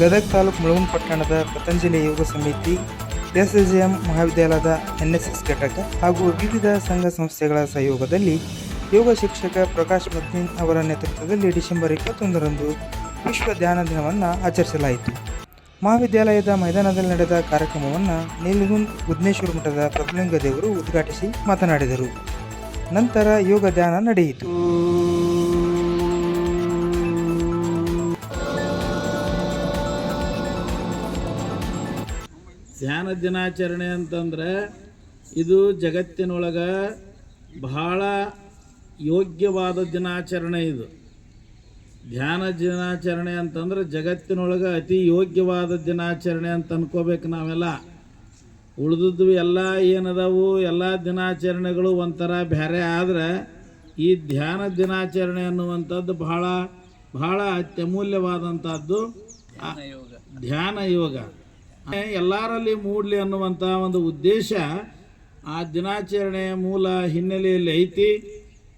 ಗದಗ ತಾಲೂಕು ಮುಳಗುನ್ ಪಟ್ಟಣದ ಪತಂಜಲಿ ಯೋಗ ಸಮಿತಿ ಎಸ್ಎಸ್ಎಂ ಮಹಾವಿದ್ಯಾಲಯದ ಎನ್ಎಸ್ಎಸ್ ಘಟಕ ಹಾಗೂ ವಿವಿಧ ಸಂಘ ಸಂಸ್ಥೆಗಳ ಸಹಯೋಗದಲ್ಲಿ ಯೋಗ ಶಿಕ್ಷಕ ಪ್ರಕಾಶ್ ಮದ್ನಿನ್ ಅವರ ನೇತೃತ್ವದಲ್ಲಿ ಡಿಸೆಂಬರ್ ಇಪ್ಪತ್ತೊಂದರಂದು ವಿಶ್ವ ಧ್ಯಾನ ದಿನವನ್ನು ಆಚರಿಸಲಾಯಿತು. ಮಹಾವಿದ್ಯಾಲಯದ ಮೈದಾನದಲ್ಲಿ ನಡೆದ ಕಾರ್ಯಕ್ರಮವನ್ನು ನೀಲಗುಂದ್ ಬುದ್ನೇಶ್ವರ ಮಠದ ಪ್ರಭುಲಿಂಗ ದೇವರು ಉದ್ಘಾಟಿಸಿ ಮಾತನಾಡಿದರು. ನಂತರ ಯೋಗ ಧ್ಯಾನ ನಡೆಯಿತು. ಧ್ಯಾನ ದಿನಾಚರಣೆ ಅಂತಂದ್ರೆ ಇದು ಜಗತ್ತಿನೊಳಗೆ ಬಹಳ ಯೋಗ್ಯವಾದ ದಿನಾಚರಣೆ ಇದು. ಧ್ಯಾನ ದಿನಾಚರಣೆ ಅಂತಂದ್ರೆ ಜಗತ್ತಿನೊಳಗೆ ಅತಿ ಯೋಗ್ಯವಾದ ದಿನಾಚರಣೆ ಅಂತ ಅನ್ಕೋಬೇಕು ನಾವೆಲ್ಲ. ಉಳಿದದ್ದು ಎಲ್ಲ ಏನದಾವು? ಎಲ್ಲ ದಿನಾಚರಣೆಗಳು ಒಂಥರ ಬೇರೆ ಆದರೆ ಈ ಧ್ಯಾನ ದಿನಾಚರಣೆ ಅನ್ನುವಂಥದ್ದು ಬಹಳ ಬಹಳ ಅತ್ಯಮೂಲ್ಯವಾದಂಥದ್ದು. ಧ್ಯಾನ ಯೋಗ. ಎಲ್ಲರಲ್ಲಿ ಮೂಡಲಿ ಅನ್ನುವಂಥ ಒಂದು ಉದ್ದೇಶ ಆ ದಿನಾಚರಣೆಯ ಮೂಲ ಹಿನ್ನೆಲೆಯಲ್ಲಿ ಐತಿ.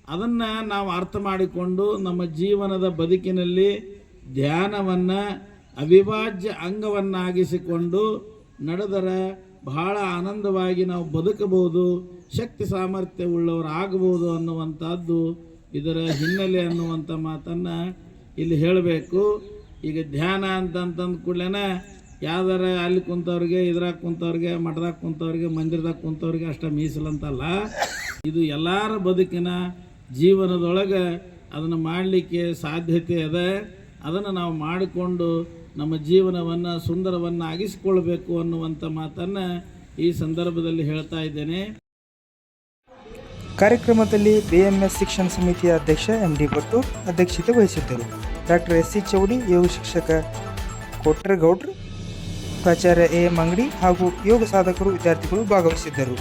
ಅದನ್ನು ನಾವು ಅರ್ಥ ಮಾಡಿಕೊಂಡು ನಮ್ಮ ಜೀವನದ ಬದುಕಿನಲ್ಲಿ ಧ್ಯಾನವನ್ನು, ಅವಿಭಾಜ್ಯ ಅಂಗವನ್ನಾಗಿಸಿಕೊಂಡು ನಡೆದರೆ ಬಹಳ ಆನಂದವಾಗಿ ನಾವು ಬದುಕಬಹುದು, ಶಕ್ತಿ ಸಾಮರ್ಥ್ಯ ಉಳ್ಳವರಾಗಬಹುದು ಅನ್ನುವಂಥದ್ದು ಇದರ ಹಿನ್ನೆಲೆ ಅನ್ನುವಂಥ ಮಾತನ್ನು ಇಲ್ಲಿ ಹೇಳಬೇಕು. ಈಗ ಧ್ಯಾನ ಅಂತಂತಂದ ಕೂಡಲೇ ಯಾವ್ದಾರ ಅಲ್ಲಿ ಕುಂತವ್ರಿಗೆ, ಇದ್ರಾಗ ಕುಂತವ್ರಿಗೆ, ಮಠದಾಗ ಕುಂತವ್ರಿಗೆ, ಮಂದಿರದಾಗ ಕುಂತವ್ರಿಗೆ ಅಷ್ಟ ಮೀಸಲಂತಲ್ಲ ಇದು ಎಲ್ಲರ ಬದುಕಿನ ಜೀವನದೊಳಗೆ ಅದನ್ನು ಮಾಡಲಿಕ್ಕೆ ಸಾಧ್ಯತೆ ಅದ. ಅದನ್ನು ನಾವು ಮಾಡಿಕೊಂಡು ನಮ್ಮ ಜೀವನವನ್ನು ಸುಂದರವನ್ನು ಆಗಿಸಿಕೊಳ್ಬೇಕು ಅನ್ನುವಂಥ ಮಾತನ್ನು ಈ ಸಂದರ್ಭದಲ್ಲಿ ಹೇಳ್ತಾ ಇದ್ದೇನೆ. ಕಾರ್ಯಕ್ರಮದಲ್ಲಿ ಬಿಎಂಎಸ್ ಶಿಕ್ಷಣ ಸಮಿತಿಯ ಅಧ್ಯಕ್ಷ ಎಂ ಡಿ ಭಟ್ಟು ಅಧ್ಯಕ್ಷತೆ ವಹಿಸಿದ್ದರು. ಡಾಕ್ಟರ್ ಎಸ್ ಸಿ ಚೌಡಿ, ಯೋಗ ಶಿಕ್ಷಕ ಕೊಟ್ರೇಗೌಡ್ರು ಪ್ರಾಚಾರ್ಯ ಎ ಎಂ ಅಂಗಡಿ ಹಾಗೂ ಯೋಗ ಸಾಧಕರು ವಿದ್ಯಾರ್ಥಿಗಳು ಭಾಗವಹಿಸಿದ್ದರು.